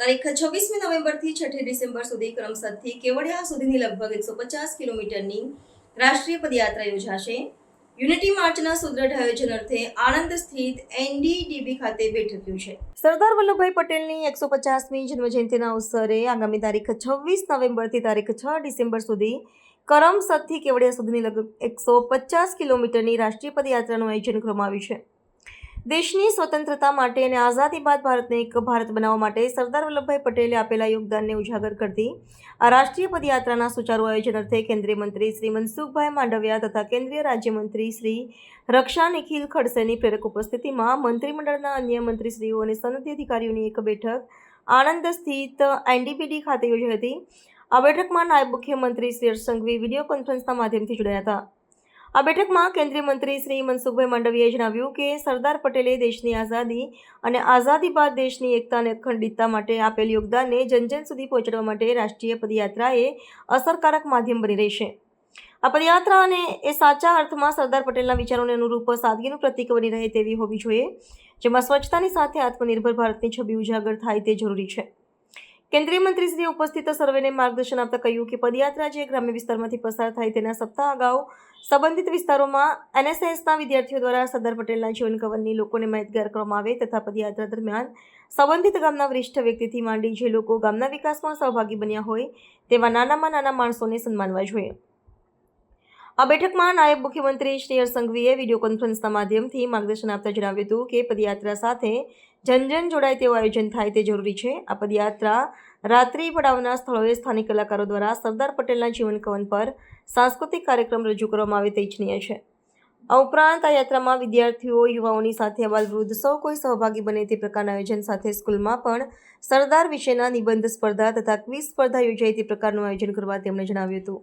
તારીખ છવ્વીસમી નવેમ્બરથી છઠ્ઠી ડિસેમ્બર સુધી કરમસદથી કેવડિયા સુધીની લગભગ એકસો પચાસ કિલોમીટરની રાષ્ટ્રીય પદયાત્રા યોજાશે. યુનિટી માર્ચના સુદૃઢ આયોજન અર્થે આણંદ સ્થિત એનડીડીબી ખાતે બેઠક છે સરદાર વલ્લભભાઈ પટેલની એકસો પચાસમી જન્મજયંતિના અવસરે આગામી તારીખ છવ્વીસ નવેમ્બરથી તારીખ છ ડિસેમ્બર સુધી કરમસદથી કેવડિયા સુધીની લગભગ એકસો પચાસ કિલોમીટરની રાષ્ટ્રીય પદયાત્રાનું આયોજન કરવામાં આવ્યું છે. દેશની સ્વતંત્રતા માટે અને આઝાદી બાદ ભારતને એક ભારત બનાવવા માટે સરદાર વલ્લભભાઈ પટેલે આપેલા યોગદાનને ઉજાગર કરતી આ રાષ્ટ્રીય પદયાત્રાના સુચારુ આયોજન અર્થે કેન્દ્રીય મંત્રી શ્રી મનસુખભાઈ માંડવિયા તથા કેન્દ્રીય રાજ્યમંત્રી શ્રી રક્ષા નિખિલ ખડસેની પ્રેરક ઉપસ્થિતિમાં મંત્રીમંડળના અન્ય મંત્રીશ્રીઓ અને સનદી અધિકારીઓની એક બેઠક આણંદ સ્થિત એનડીપીડી ખાતે યોજાઈ હતી. આ બેઠકમાં નાયબ મુખ્યમંત્રી શ્રી સંઘવી વીડિયો કોન્ફરન્સના માધ્યમથી જોડાયા હતા. આ બેઠકમાં કેન્દ્રીય મંત્રી શ્રી મનસુખભાઈ માંડવીયાએ જણાવ્યું કે સરદાર પટેલે દેશની આઝાદી અને આઝાદી બાદ દેશની એકતા અને અખંડિતતા માટે આપેલ યોગદાનને જન જન સુધી પહોંચાડવા માટે રાષ્ટ્રીય પદયાત્રા એ અસરકારક માધ્યમ બની રહેશે આ પદયાત્રા અને એ સાચા અર્થમાં સરદાર પટેલના વિચારોને અનુરૂપ સાદગીનું પ્રતીક બની રહે તેવી હોવી જોઈએ, જેમાં સ્વચ્છતાની સાથે આત્મનિર્ભર ભારતની છબી ઉજાગર થાય તે જરૂરી છે. કેન્દ્રીય મંત્રીશ્રીએ ઉપસ્થિત સર્વેને માર્ગદર્શન આપતા કહ્યું કે પદયાત્રા જે ગ્રામ્ય વિસ્તારમાંથી પસાર થાય તેના સપ્તાહ અગાઉ સંબંધિત વિસ્તારોમાં એનએસએસના વિદ્યાર્થીઓ દ્વારા સરદાર પટેલના જીવન કવનની લોકોને માહિતગાર કરવામાં આવે તથા પદયાત્રા દરમિયાન સંબંધિત ગામના વરિષ્ઠ વ્યક્તિથી માંડી જે લોકો ગામના વિકાસમાં સહભાગી બન્યા હોય તેવા નાનામાં નાના માણસોને સન્માનવા જોઈએ. આ બેઠકમાં નાયબ મુખ્યમંત્રી શ્રી સંઘવીએ વીડિયો કોન્ફરન્સના માધ્યમથી માર્ગદર્શન આપતા જણાવ્યું હતું કે પદયાત્રા સાથે જન જન જોડાય તેવું આયોજન થાય તે જરૂરી છે. આ પદયાત્રા રાત્રિ પડાવના સ્થળોએ સ્થાનિક કલાકારો દ્વારા સરદાર પટેલના જીવન કવન પર સાંસ્કૃતિક કાર્યક્રમ રજૂ કરવામાં આવે તે ઇચ્છનીય છે. આ ઉપરાંત આ યાત્રામાં વિદ્યાર્થીઓ, યુવાઓની સાથે અબાલ વૃદ્ધ, સૌ કોઈ સહભાગી બને તે પ્રકારના આયોજન સાથે સ્કૂલમાં પણ સરદાર વિશેના નિબંધ સ્પર્ધા તથા ક્વિઝ સ્પર્ધા યોજાય તે પ્રકારનું આયોજન કરવા તેમણે જણાવ્યું હતું.